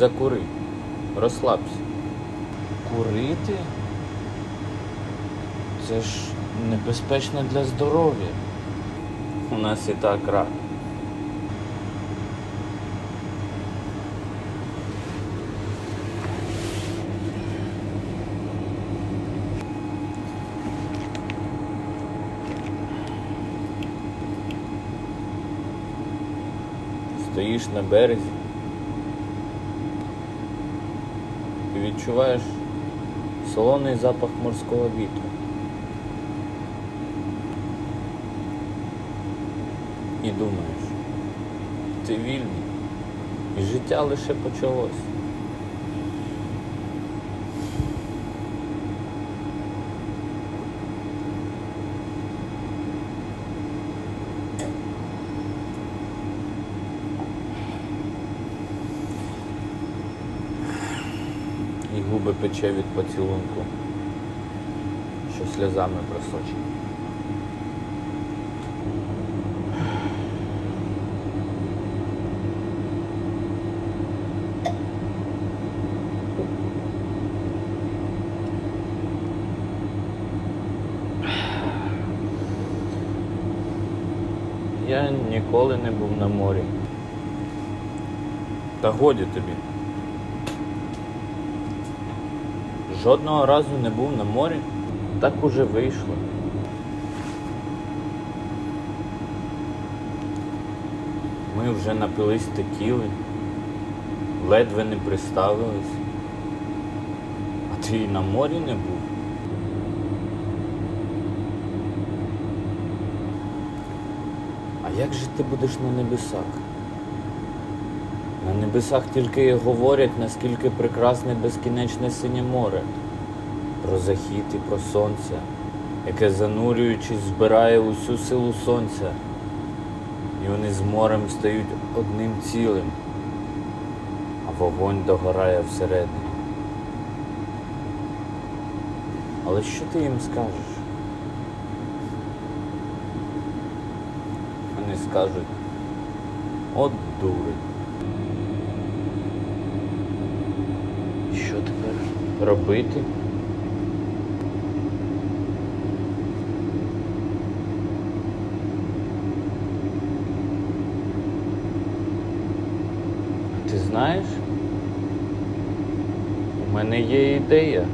закури. Розслабся. Курити? Це ж небезпечно для здоров'я. У нас і так рак. Стоїш на березі і відчуваєш солоний запах морського вітру. І думаєш, ти вільний, і життя лише почалось. І губи пече від поцілунку, що сльозами просочені. Я ніколи не був на морі. Та годі тобі. Жодного разу не був на морі, так уже вийшло. Ми вже напились текіли, ледве не приставились. А ти і на морі не був. А як же ти будеш на небесах? На небесах тільки і говорять, наскільки прекрасне безкінечне синє море, про захід і про сонце, яке занурюючись, збирає усю силу сонця, і вони з морем стають одним цілим, а вогонь догорає всередині. Але що ти їм скажеш? Вони скажуть, от дурень. І Що тепер робити? Ти знаєш? У мене є ідея.